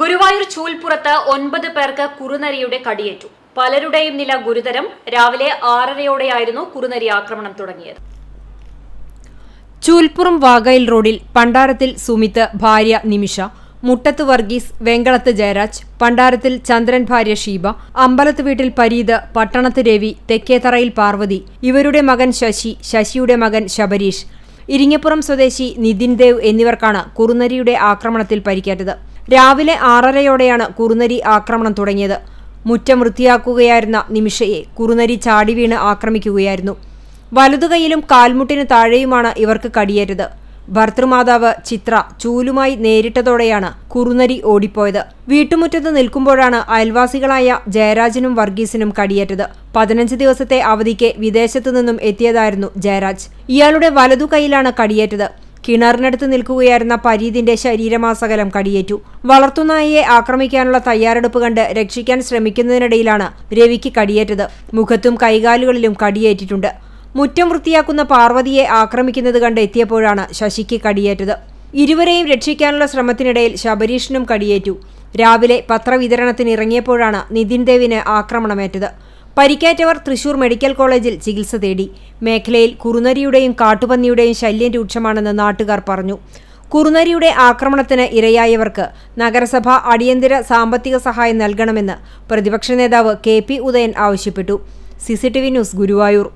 ഗുരുവായൂർ ചൂൽപ്പുറത്ത് ഒൻപത് പേർക്ക് കുറുനരിയുടെ കടിയേറ്റു. പലരുടെയും നില ഗുരുതരം. രാവിലെ ആറരയോടെയായിരുന്നു കുറുനരി ആക്രമണം തുടങ്ങിയത്. ചൂൽപ്പുറം വാഗയിൽ റോഡിൽ പണ്ടാരത്തിൽ സുമിത്ത് ഭാര്യ നിമിഷ മുട്ടത്ത് വർഗീസ് വെങ്കളത്ത് ജയരാജ് പണ്ടാരത്തിൽ ചന്ദ്രൻ ഭാര്യ ഷീബ അമ്പലത്ത് വീട്ടിൽ പരീത് പട്ടണത്ത് രവി തെക്കേത്തറയിൽ പാർവതി ഇവരുടെ മകൻ ശശി ശശിയുടെ മകൻ ശബരീഷ്. ഇരിങ്ങപ്പുറം സ്വദേശി നിതിൻ ദേവ് എന്നിവർക്കാണ് കുറുനരിയുടെ ആക്രമണത്തിൽ പരിക്കേറ്റത്. രാവിലെ ആറരയോടെയാണ് കുറുനരി ആക്രമണം തുടങ്ങിയത്. മുറ്റം വൃത്തിയാക്കുകയായിരുന്ന നിമിഷയെ കുറുനരി ചാടി വീണ് ആക്രമിക്കുകയായിരുന്നു. വലതുകൈയിലും കാൽമുട്ടിന് താഴെയുമാണ് ഇവർക്ക് കടിയേറ്റത്. ഭർത്തൃമാതാവ് ചിത്ര ചൂലുമായി നേരിട്ടതോടെയാണ് കുറുനരി ഓടിപ്പോയത്. വീട്ടുമുറ്റത്ത് നിൽക്കുമ്പോഴാണ് അയൽവാസികളായ ജയരാജിനും വർഗീസിനും കടിയേറ്റത്. പതിനഞ്ച് ദിവസത്തെ അവധിക്ക് വിദേശത്തു നിന്നും എത്തിയതായിരുന്നു ജയരാജ്. ഇയാളുടെ വലതു കൈയിലാണ് കടിയേറ്റത്. കിണറിനടുത്ത് നിൽക്കുകയായിരുന്ന പരീതിന്റെ ശരീരമാസകലം കടിയേറ്റു. വളർത്തുനായയെ ആക്രമിക്കാനുള്ള തയ്യാറെടുപ്പ് കണ്ട് രക്ഷിക്കാൻ ശ്രമിക്കുന്നതിനിടയിലാണ് രവിക്ക് കടിയേറ്റത്. മുഖത്തും കൈകാലുകളിലും കടിയേറ്റിട്ടുണ്ട്. മുറ്റം വൃത്തിയാക്കുന്ന പാർവതിയെ ആക്രമിക്കുന്നത് കണ്ട് എത്തിയപ്പോഴാണ് ശശിക്ക് കടിയേറ്റത്. ഇരുവരെയും രക്ഷിക്കാനുള്ള ശ്രമത്തിനിടയിൽ ശബരീഷിനും കടിയേറ്റു. രാവിലെ പത്രവിതരണത്തിന് ഇറങ്ങിയപ്പോഴാണ് നിതിൻ ദേവിന് ആക്രമണമേറ്റത്. പരിക്കേറ്റവർ തൃശൂർ മെഡിക്കൽ കോളേജിൽ ചികിത്സ തേടി. മേഖലയിൽ കുറുനരിയുടെയും കാട്ടുപന്നിയുടെയും ശല്യം രൂക്ഷമാണെന്ന് നാട്ടുകാർ പറഞ്ഞു. കുറുനരിയുടെ ആക്രമണത്തിന് ഇരയായവർക്ക് നഗരസഭ അടിയന്തര സാമ്പത്തിക സഹായം നൽകണമെന്ന് പ്രതിപക്ഷ നേതാവ് കെ പി ഉദയൻ ആവശ്യപ്പെട്ടു. CCTV news Guruvayur.